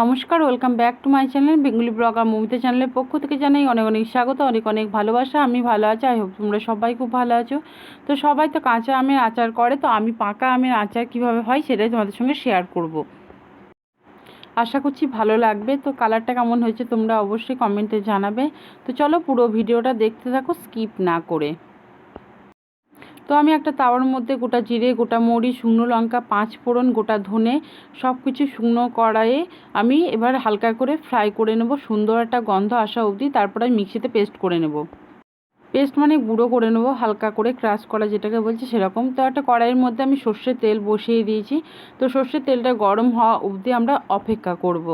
নমস্কার welcome back to my channel Bengali blogger Mamita চ্যানেলের পক্ষ থেকে জানাই অনেক অনেক স্বাগত, অনেক অনেক ভালোবাসা, আমি ভালো আছি আই হোপ তোমরা সবাই খুব ভালো আছো। তো সবাই তো কাঁচা আমের আচার করে, তো আমি পাকা আমের আচার কীভাবে হয় সেটাই তোমাদের সঙ্গে শেয়ার করব। আশা করছি ভালো লাগবে, তো কালারটা কেমন হয়েছে তোমরা অবশ্যই কমেন্টে জানাবে। তো চলো পুরো ভিডিওটা দেখতে থাকো স্কিপ না করে। তো আমি একটা তাওয়ার মধ্যে গোটা জিরে, গোটা মরি শুকনো লঙ্কা, পাঁচ ফোড়ন, গোটা ধনে সব কিছু শুকনো কড়াইয়ে আমি এবার হালকা করে ফ্রাই করে নেব। সুন্দর একটা গন্ধ আসা অবধি তারপর আমি মিক্সিতে পেস্ট করে নেব। পেস্ট মানে গুঁড়ো করে নেব, হালকা করে ক্রাশ করা যেটাকে বলছি সেরকম। তো একটা কড়াইয়ের মধ্যে আমি সর্ষের তেল বসিয়ে দিয়েছি। তো সর্ষের তেলটা গরম হওয়া অবধি আমরা অপেক্ষা করব।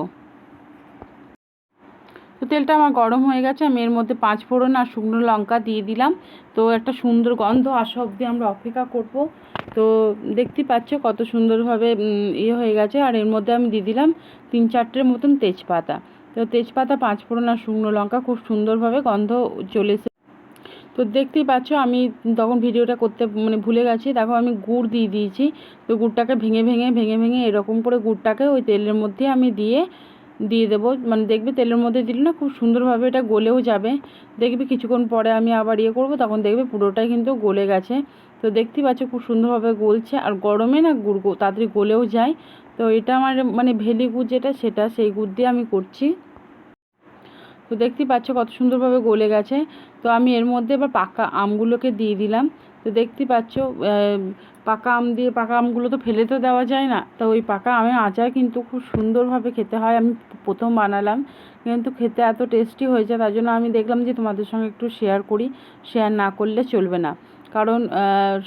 তো তেলটা আমার গরম হয়ে গেছে, আমি এর মধ্যে পাঁচ ফোড়ন আর শুকনো লঙ্কা দিয়ে দিলাম। তো একটা সুন্দর গন্ধ আসা অবধি আমরা অপেক্ষা করব। তো দেখতেই পাচ্ছ কত সুন্দরভাবে ইয়ে হয়ে গেছে। আর এর মধ্যে আমি দিয়ে দিলাম তিন চারটের মতন তেজপাতা। তো তেজপাতা, পাঁচ ফোড়ন আর শুকনো লঙ্কা খুব সুন্দরভাবে গন্ধ চলে তো দেখতেই পাচ্ছ আমি তখন ভিডিওটা করতে মানে ভুলে গেছি। দেখো আমি গুড় দিয়ে দিয়েছি। তো গুড়টাকে ভেঙে ভেঙে ভেঙে ভেঙে এরকম করে গুড়টাকে ওই তেলের মধ্যে আমি দিয়ে দিয়ে দেবো। মানে দেখবে তেলের মধ্যে দিলে না খুব সুন্দরভাবে এটা গলেও যাবে। দেখবে কিছুক্ষণ পরে আমি আবার ইয়ে করব, তখন দেখবে পুরোটাই কিন্তু গলে গেছে। তো দেখতেই পাচ্ছ খুব সুন্দরভাবে গলছে। আর গরমে না গুড় তাড়াতাড়ি গলেও যায়। তো এটা আমার মানে ভেলি গুড় যেটা, সেটা সেই গুড় দিয়ে আমি করছি। তো দেখতেই পাচ্ছ কত সুন্দরভাবে গলে গেছে। তো আমি এর মধ্যে এবার পাকা আমগুলোকে দিয়ে দিলাম। তো দেখতে পাচ্ছ পাকা আম দিয়ে পাকা আমগুলো তো ফেলে তো দেওয়া যায় না। তো ওই পাকা আমের আচার কিন্তু খুব সুন্দরভাবে খেতে হয়। আমি প্রথম বানালাম, কিন্তু খেতে এত টেস্টি হয়েছে, তার জন্য আমি দেখলাম যে তোমাদের সঙ্গে একটু শেয়ার করি। শেয়ার না করলে চলবে না। কারণ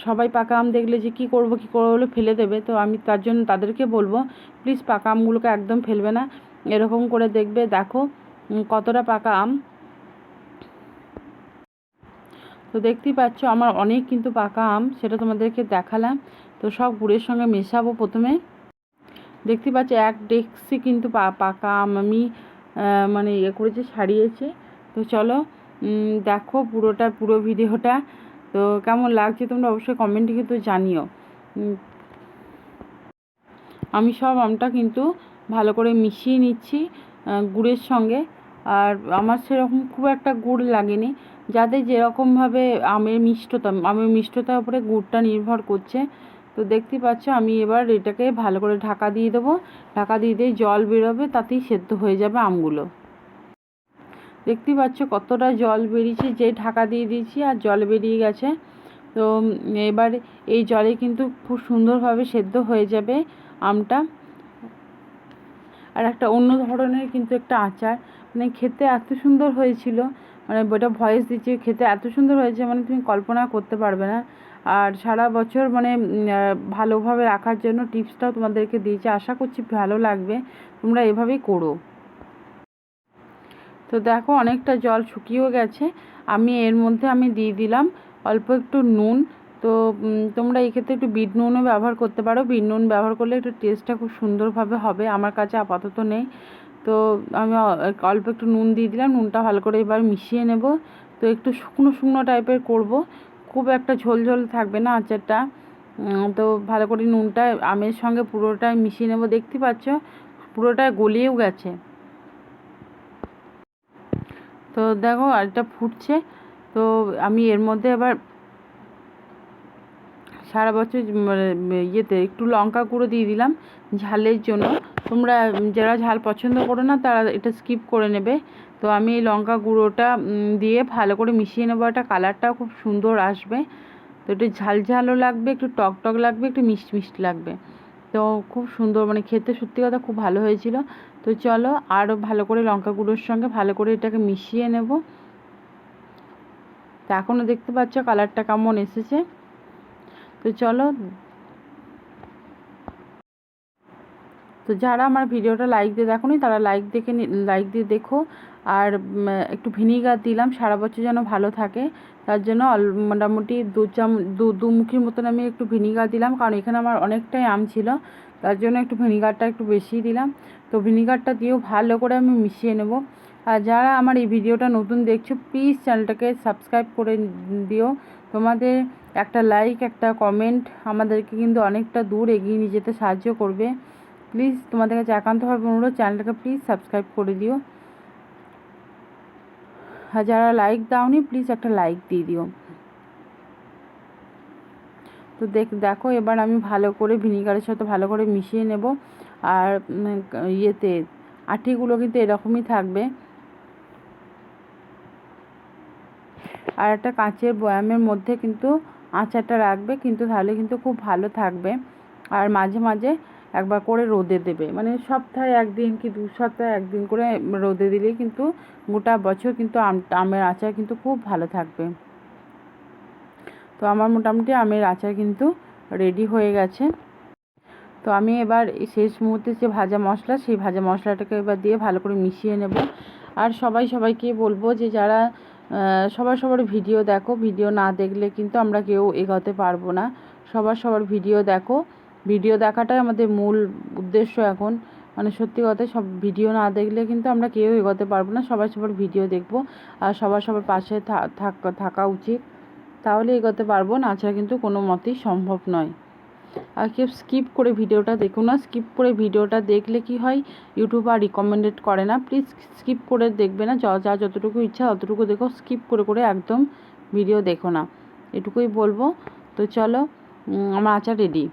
সবাই পাকা আম দেখলে যে কী করব কী করব বলে ফেলে দেবে। তো আমি তার জন্য তাদেরকে বলব প্লিজ পাকা আমগুলোকে একদম ফেলবে না। এরকম করে দেখবে, দেখো কতটা পাকা আম। তো দেখতেই পাচ্ছ আমার অনেক কিন্তু পাকা আম, সেটা তোমাদেরকে দেখালাম। তো সব গুড়ের সঙ্গে মেশাবো প্রথমে। দেখতে পাচ্ছ এক ডেক্সি কিন্তু পাকা আম আমি মানে ইয়ে করেছি, ছাড়িয়েছি। তো চলো দেখো পুরোটা, পুরো ভিডিওটা। তো কেমন লাগছে তোমরা অবশ্যই কমেন্টে কিন্তু জানিও। আমি সব আমটা কিন্তু ভালো করে মিশিয়ে নিচ্ছি গুড়ের সঙ্গে। আর আমার সেরকম খুব একটা গুড় লাগেনি। যাদের যেরকমভাবে আমের মিষ্টতা, আমের মিষ্টতার উপরে গুড়টা নির্ভর করছে, তো দেখতে পাচ্ছ আমি এবার এটাকে ভালো করে ঢাকা দিয়ে দেবো। ঢাকা দিয়ে দিয়ে জল বেরোবে, তাতেই সেদ্ধ হয়ে যাবে আমগুলো। দেখতে পাচ্ছ কতটা জল বেরিয়েছে, যে ঢাকা দিয়ে দিয়েছি আর জল বেরিয়ে গেছে। তো এবার এই জলে কিন্তু খুব সুন্দরভাবে সেদ্ধ হয়ে যাবে আমটা। আর একটা অন্য ধরনের কিন্তু একটা আচার মানে খেতে এত সুন্দর হয়েছিল। মানে বইটা ভয়েস দিচ্ছে, খেতে এত সুন্দর হয়েছে মানে তুমি কল্পনা করতে পারবে না। আর সারা বছর মানে ভালোভাবে রাখার জন্য টিপসটাও তোমাদেরকে দিয়েছি, আশা করছি ভালো লাগবে, তোমরা এভাবেই করো। তো দেখো, অনেকটা জল শুকিয়েও গেছে, আমি এর মধ্যে আমি দিয়ে দিলাম অল্প একটু নুন। তো তোমরা এই ক্ষেত্রে একটু বিট নুনও ব্যবহার করতে পারো, বিট নুন ব্যবহার করলে একটু টেস্টটা খুব সুন্দরভাবে হবে, আমার কাছে আপাতত নেই। তো আমি অল্প একটু নুন দিয়ে দিলাম, নুনটা ভালো করে এবার মিশিয়ে নেব। তো একটু শুকনো শুকনো টাইপের করব। খুব একটা ঝোল ঝোল থাকবে না আচারটা। তো ভালো করে নুনটা, আমের সঙ্গে পুরোটাই মিশিয়ে নেব। দেখতে পাচ্ছ পুরোটাই গলিয়েও গেছে। তো দেখো আর এটা ফুটছে। তো আমি এর মধ্যে এবার সারা বছর মানে ইয়েতে একটু লঙ্কা গুঁড়ো দিয়ে দিলাম ঝালের জন্য। তোমরা যারা ঝাল পছন্দ করো না, তারা এটা স্কিপ করে নেবে। তো আমি এই লঙ্কা গুঁড়োটা দিয়ে ভালো করে মিশিয়ে নেব। একটা কালারটাও খুব সুন্দর আসবে। তো একটু ঝাল ঝালও লাগবে, একটু টক টক লাগবে, একটু মিষ্টি মিষ্টি লাগবে। তো খুব সুন্দর মানে খেতে সত্যি কথা খুব ভালো হয়েছিল। তো চলো আরও ভালো করে লঙ্কা গুঁড়োর সঙ্গে ভালো করে এটাকে মিশিয়ে নেব। তো এখনও দেখতে পাচ্ছ কালারটা কেমন এসেছে। তো চলো তো যারা আমার ভিডিওটা লাইক দিয়ে দেখো নি, তারা লাইক দেখে লাইক দিয়ে দেখো। আর একটু ভিনিগার দিলাম, সারা বছর যেন ভালো থাকে। তার জন্য মোটামুটি দু চাম, দু দু মুখির মতন আমি একটু ভিনিগার দিলাম, কারণ এখানে আমার অনেকটাই আম ছিল। তার জন্য একটু ভিনিগারটা একটু বেশি দিলাম। তো ভিনিগারটা দিয়েও ভালো করে আমি মিশিয়ে নেব। আর যারা আমার এই ভিডিওটা নতুন দেখছ প্লিজ চ্যানেলটাকে সাবস্ক্রাইব করে দিও। তোমাদের একটা লাইক একটা কমেন্ট আমাদেরকে কিন্তু অনেকটা দূর এগিয়ে নিয়ে যেতে সাহায্য করবে। প্লিজ তোমাদের কাছে একান্তভাবে অনুরোধ, চ্যানেলটাকে প্লিজ সাবস্ক্রাইব করে দিও। আর যারা লাইক দাওনি, প্লিজ একটা লাইক দিয়ে দিও। তো দেখ, দেখো, এবার আমি ভালো করে ভিনিগারের সাথে ভালো করে মিশিয়ে নেব। আর ইয়েতে আটিগুলো কিন্তু এরকমই থাকবে। আর একটা কাঁচের বয়ামের মধ্যে কিন্তু আচারটা রাখবে, কিন্তু তাহলে কিন্তু খুব ভালো থাকবে। আর মাঝে মাঝে একবার করে রোদে দেবে। মানে সপ্তাহে একদিন কি দু সপ্তাহে একদিন করে রোদে দিলে কিন্তু গোটা বছর কিন্তু আম, আমের আচার কিন্তু খুব ভালো থাকবে। তো আমার মোটামুটি আমের আচার কিন্তু রেডি হয়ে গেছে। তো আমি এবার শেষ মুহূর্তে যে ভাজা মশলা, সেই ভাজা মশলাটাকে এবার দিয়ে ভালো করে মিশিয়ে নেব। আর সবাই সবাইকে বলব যে যারা সবার সবার ভিডিও দেখো, ভিডিও না দেখলে কিন্তু আমরা কেউ এগোতে পারব না। সবার সবার ভিডিও দেখো। ভিডিও দেখাটাই আমাদের মূল উদ্দেশ্য এখন। মানে সত্যি কথা, সব ভিডিও না দেখলে কিন্তু আমরা কেউ এগোতে পারব না সবাই সবার ভিডিও দেখব আর সবার সবার পাশে থাক- থাকা উচিত। তাহলে এগোতে পারব, না ছাড়া কিন্তু কোনো মতেই সম্ভব নয়। আর কেউ স্কিপ করে ভিডিওটা দেখো না স্কিপ করে ভিডিওটা দেখলে কি হয় ইউটিউব আর রিকমেন্ডেড করে না। প্লিজ স্কিপ করে দেখবে না, যা যতটুকু ইচ্ছা ততটুকু দেখো স্কিপ করে করে একদম ভিডিও দেখো না। এটুকুই বলব। তো চলো আমার আচার রেডি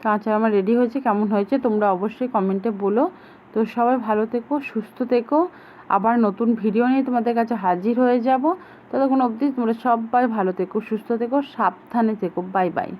তো আচার আমার রেডি হয়েছে, কেমন হয়েছে তোমরা অবশ্যই কমেন্টে বলো। তো সবাই ভালো থেকো, সুস্থ থেকো। আবার নতুন ভিডিও নিয়ে তোমাদের কাছে হাজির হয়ে যাব। ততক্ষণ অবধি তোমরা সবাই ভালো থেকো, সুস্থ থেকো, সাবধানে থেকো। Bye bye